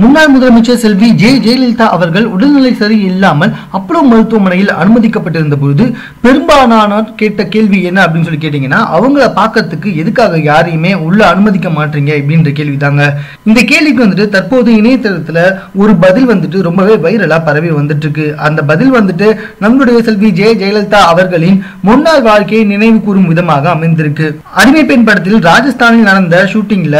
முன்னாள் முதலமைச்சர் செல்வி ஜெ ஜெயலலிதா அவர்கள் உடல்நிலை சரியில்லாமல் அப்பளோ மருத்துவமனையில் அனுமதிக்கப்பட்டிருந்த பொழுது பெரும்பாலானோர் கேட்ட கேள்வி என்ன அப்படின்னு சொல்லி கேட்டீங்கன்னா அவங்கள பார்க்கறதுக்கு எதுக்காக யாரையுமே உள்ள அனுமதிக்க மாட்டீங்க அப்படின்ற கேள்வி தாங்க. இந்த கேள்விக்கு வந்துட்டு தற்போது இணையதளத்துல ஒரு பதில் வந்துட்டு ரொம்பவே வைரலா பரவி வந்துட்டு இருக்கு அந்த பதில் வந்துட்டு நம்மளுடைய செல்வி ஜெய ஜெயலலிதா அவர்களின் முன்னாள் வாழ்க்கையை நினைவு கூறும் விதமாக அமைந்திருக்கு. அடிமை பெண் படத்தில் ராஜஸ்தானில் நடந்த ஷூட்டிங்ல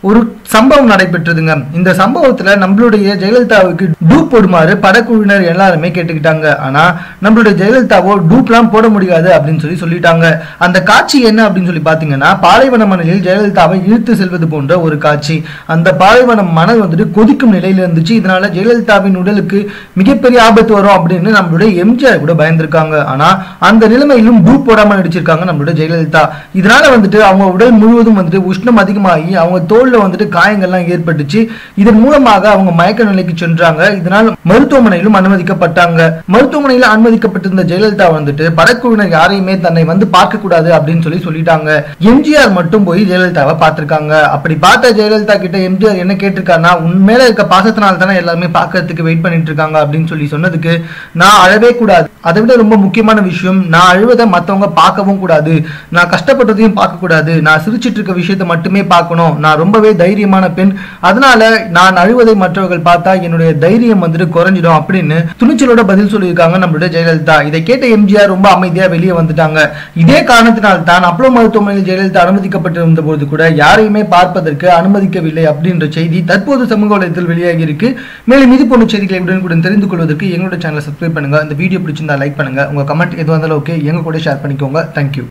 ஒரு சம்பவம் நடைபெற்றதுங்க. இந்த சம்பவத்துல நம்மளுடைய ஜெயலலிதாவுக்கு டூப் போடுமாறு படக்குழுவினர் எல்லாருமே கேட்டுக்கிட்டாங்க. ஆனா நம்மளுடைய ஜெயலலிதாவோ டூப்லாம் போட முடியாது அப்படின்னு சொல்லி சொல்லிட்டாங்க. அந்த காட்சி என்ன அப்படின்னு சொல்லி பாத்தீங்கன்னா பாலைவன மணலில் ஜெயலலிதாவை இழுத்து செல்வது போன்ற ஒரு காட்சி. அந்த பாலைவன மணல் வந்துட்டு கொதிக்கும் நிலையில இருந்துச்சு. இதனால ஜெயலலிதாவின் உடலுக்கு மிகப்பெரிய ஆபத்து வரும் அப்படின்னு நம்மளுடைய எம்ஜிஆர் கூட பயந்திருக்காங்க. ஆனா அந்த நிலைமையிலும் டூப் போடாம நடிச்சிருக்காங்க நம்மளுடைய ஜெயலலிதா. இதனால வந்துட்டு அவங்க உடல் முழுவதும் வந்துட்டு உஷ்ணம் அதிகமாகி அவங்க உடலில் வந்துட்டு காயங்கள்லாம் ஏற்பட்டுச்சு. இதன் மூலமாக அவங்க மயக்க நிலைக்கு சென்றாங்க. இதனால் மருத்துவமனையிலும் அனுமதிக்கப்பட்டாங்க. மருத்துவமனையில் அனுமதிக்கப்பட்டிருந்த ஜெயலலிதா வந்துட்டு படக்குழுவினர் யாரையுமே தன்னை வந்து பார்க்க கூடாது அப்படின்னு சொல்லி சொல்லிட்டாங்க. எம்ஜிஆர் மட்டும் போய் ஜெயலலிதாவை பார்த்திருக்காங்க. அப்படி பார்த்த ஜெயலலிதா கிட்ட எம்ஜிஆர் என்ன கேட்டிருக்காருன்னா உன் மேல இருக்க பாசத்தினால தானே எல்லாருமே பார்க்கறதுக்கு வெயிட் பண்ணிட்டு இருக்காங்க அப்படின்னு சொல்லி சொன்னதுக்கு நான் அழவே கூடாது. அதை விட ரொம்ப முக்கியமான விஷயம் நான் அழுவதை மற்றவங்க பார்க்கவும் கூடாது. நான் கஷ்டப்பட்டதையும் பார்க்க கூடாது நான் சிரிச்சிட்டு இருக்க விஷயத்தை மட்டுமே பார்க்கணும். நான் ரொம்ப ரொம்பவே தைரியமான பெண். அதனால நான் அழுவதை மற்றவர்கள் பார்த்தா என்னுடைய தைரியம் வந்துட்டு குறைஞ்சிடும் அப்படின்னு துணிச்சலோட பதில் சொல்லியிருக்காங்க நம்மளுடைய ஜெயலலிதா. இதை கேட்ட எம்ஜிஆர் ரொம்ப அமைதியா வெளியே வந்துட்டாங்க. இதே காரணத்தினால் தான் அப்பளோ மருத்துவமனையில் ஜெயலலிதா அனுமதிக்கப்பட்டிருந்த போது கூட யாரையுமே பார்ப்பதற்கு அனுமதிக்கவில்லை அப்படின்ற செய்தி தற்போது சமூக வலைதளத்தில் வெளியாகி இருக்கு மேலும் இது போன்ற செய்திகளை உடனுக்குடன் தெரிந்து கொள்வதற்கு எங்களோட சேனலை சப்ஸ்கிரைப் பண்ணுங்க. இந்த வீடியோ பிடிச்சிருந்தா லைக் பண்ணுங்க. உங்க கமெண்ட் எதுவாக இருந்தாலும் ஓகே எங்க கூட ஷேர் பண்ணிக்கோங்க. தேங்க்யூ